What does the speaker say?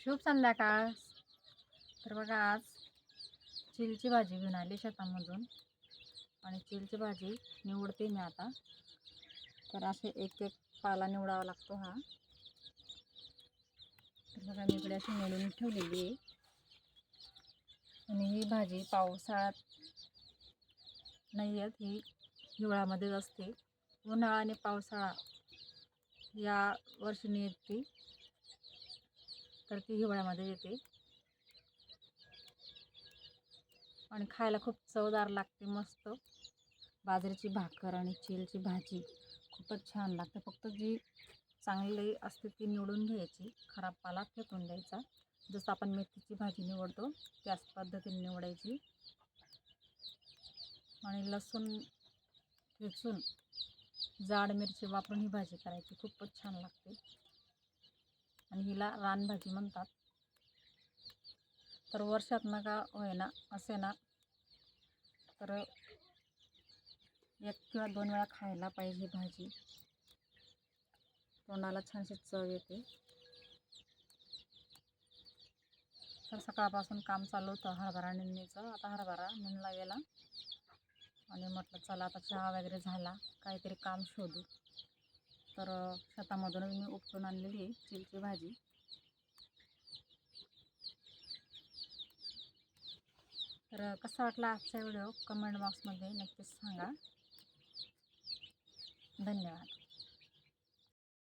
शुभ संध्याकाळ. तर बघा आज चिलची भाजी घेऊन आली शेतामधून. आणि चिलची भाजी निवडते मी आता. तर असे एक एक पाला निवडावा लागतो हा. तर बघा मी इकडे अशी निवडून ठेवलेली आहे. आणि ही भाजी पावसाळ्यात नाही आहेत ही हिवाळ्यामध्येच असते. उन्हाळा आणि पावसाळा या वर्षी येते तर ती हिवाळ्यामध्ये येते. आणि खायला खूप चवदार लागते मस्त. बाजरीची भाकर आणि चिलची भाजी खूपच छान लागते. फक्त जी चांगली असते ती निवडून घ्यायची. खराब पाला फेकून द्यायचा. जसं आपण मेथीची भाजी निवडतो त्याच पद्धतीने निवडायची. आणि लसूण ठेचून जाड मिरची वापरून ही भाजी करायची. खूपच छान लागते. आणि हिला रानभाजी म्हणतात. तर वर्षात ना का होईना असे ना. तर एक किंवा दोन वेळा खायला पाहिजे भाजी. तोंडाला छानशी चव येते. तर सकाळपासून काम चालू होतं हरभरा निंदणीचं आता हरभरा निंदला गेला. आणि म्हटलं चला आता चहा वगैरे झाला. काहीतरी काम शोधू. तर शेतामधूनच मी उपटून आणलेली आहे चिलची भाजी. तर कसा वाटला आजचा व्हिडिओ? कमेंट बॉक्समध्ये नक्कीच सांगा. धन्यवाद.